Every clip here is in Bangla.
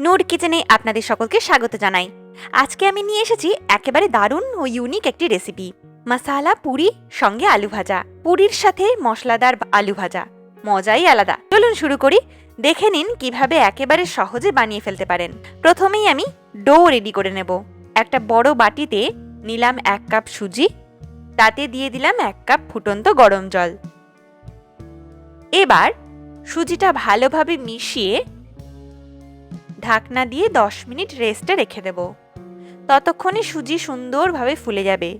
নূর কিচেনে আপনাদের সকলকে স্বাগত জানাই। আজকে আমি নিয়ে এসেছি একেবারে দারুণ ও ইউনিক একটি রেসিপি মশালা, পুরি, সঙ্গে আলু ভাজা। পুরির সাথে মশলাদার আলু ভাজা। মজাই আলাদা। চলুন শুরু করি। দেখে নিন কীভাবে একেবারে সহজে বানিয়ে ফেলতে পারেন। প্রথমেই আমি ডো রেডি করে নেব। একটা বড় বাটিতে নিলাম এক কাপ সুজি। তাতে দিয়ে দিলাম এক কাপ ফুটন্ত গরম জল। এবার সুজিটা ভালোভাবে মিশিয়ে ঢাকনা দিয়ে দশ মিনিট রেস্টে রেখে দেব। ততক্ষণে সুজি সুন্দরভাবে ফুলে যাবে।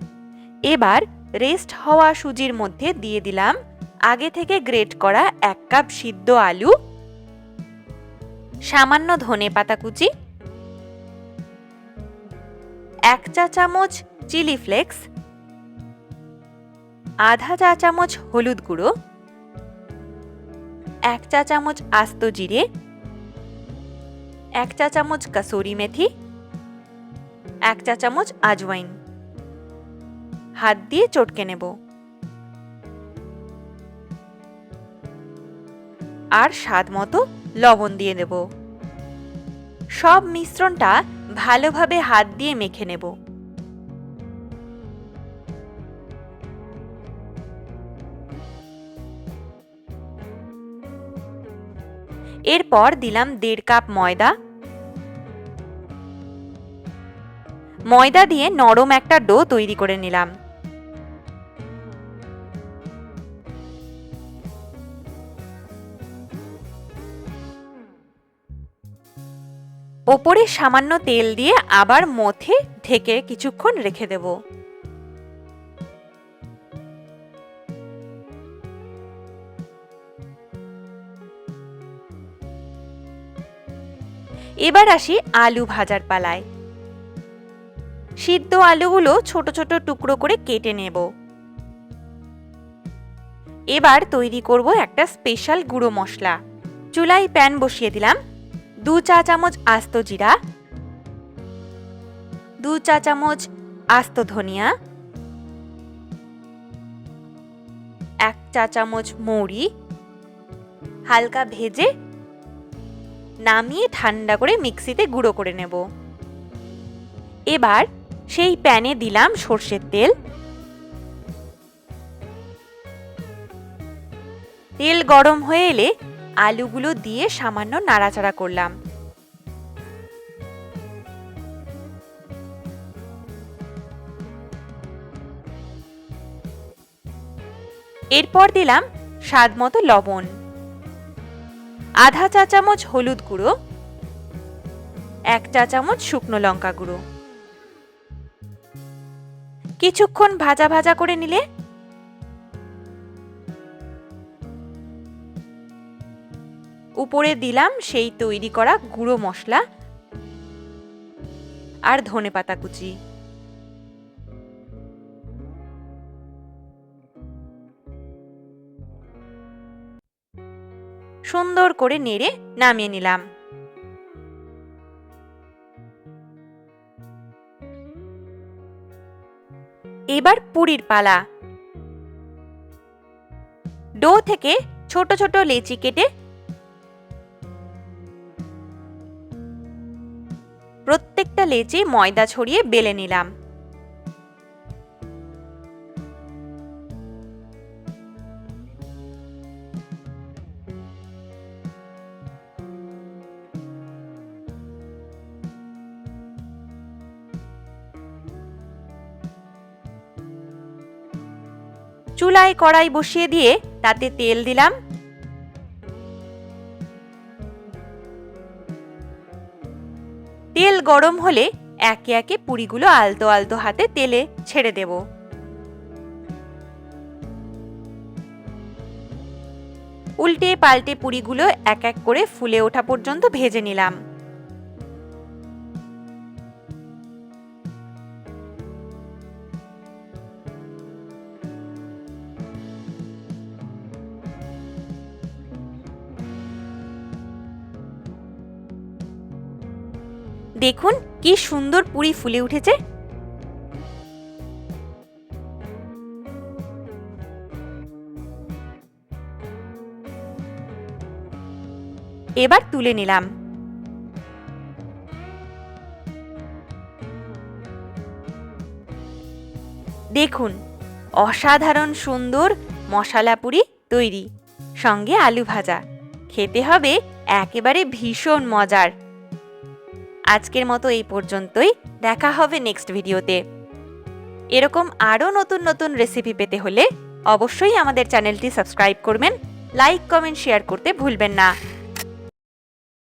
এবার রেস্ট হওয়া সুজির মধ্যে দিয়ে দিলাম আগে থেকে গ্রেট করা এক কাপ সিদ্ধ আলু, সামান্য ধনে পাতা কুচি, এক চা চামচ চিলি ফ্লেক্স, আধা চা চামচ হলুদ গুঁড়ো, এক চা চামচ আস্ত জিরে এক চা চামচ কাসুরি মেথি, এক চা চামচ আজওয়াইন। হাত দিয়ে চটকে নেব। আর স্বাদ মতো লবণ দিয়ে দেব। সব মিশ্রণটা ভালোভাবে হাত দিয়ে মেখে নেব। এরপর দিলাম দেড় কাপ ময়দা। ময়দা দিয়ে নরম একটা ডো তৈরি করে নিলাম। ওপরে সামান্য তেল দিয়ে আবার মথে ঢেকে কিছুক্ষণ রেখে দেব। এবার আসি আলু ভাজার পালায়। সিদ্ধ আলুগুলো ছোট ছোট টুকরো করে কেটে নেব। এবার তৈরি করব একটা স্পেশাল গুঁড়ো মশলা। চুলায় প্যান বসিয়ে দিলাম। দু চা চামচ আস্ত জিরা। দু চা চামচ আস্ত ধনিয়া। এক চা চামচ মৌরি। হালকা ভেজে নামিয়ে ঠান্ডা করে মিক্সিতে গুঁড়ো করে নেব। এবার সেই প্যানে দিলাম সর্ষের তেল। তেল গরম হয়ে এলে আলুগুলো দিয়ে সামান্য নাড়াচাড়া করলাম। এরপর দিলাম স্বাদ মতো লবণ। আধা চা চামচ হলুদ গুঁড়ো, এক চা চামচ শুকনো লঙ্কা গুঁড়ো। কিছুক্ষণ ভাজা ভাজা করে নিলে উপরে দিলাম সেই তৈরি করা গুঁড়ো মশলা আর ধনে পাতা কুচি। সুন্দর করে নেড়ে নামিয়ে নিলাম। এবার পুরীর পালা। ডো থেকে ছোট ছোট লেচি কেটে প্রত্যেকটা লেচি ময়দা ছড়িয়ে বেলে নিলাম। চুলায় কড়াই বসিয়ে দিয়ে তাতে তেল দিলাম। তেল গরম হলে একে একে পুরিগুলো আলতো আলতো হাতে তেলে ছেড়ে দেব। উল্টে পাল্টে পুরিগুলো এক এক করে ফুলে ওঠা পর্যন্ত ভেজে নিলাম। দেখুন কি সুন্দর পুরী ফুলে উঠেছে। এবার তুলে নিলাম। দেখুন, অসাধারণ সুন্দর মশলা পুরি তৈরি, সঙ্গে আলু ভাজা। খেতে হবে একেবারে ভীষণ মজার। আজকের মতো এই পর্যন্তই। দেখা হবে নেক্সট ভিডিওতে এরকম আরও নতুন নতুন রেসিপি পেতে হলে অবশ্যই আমাদের চ্যানেলটি সাবস্ক্রাইব করবেন লাইক কমেন্ট শেয়ার করতে ভুলবেন না।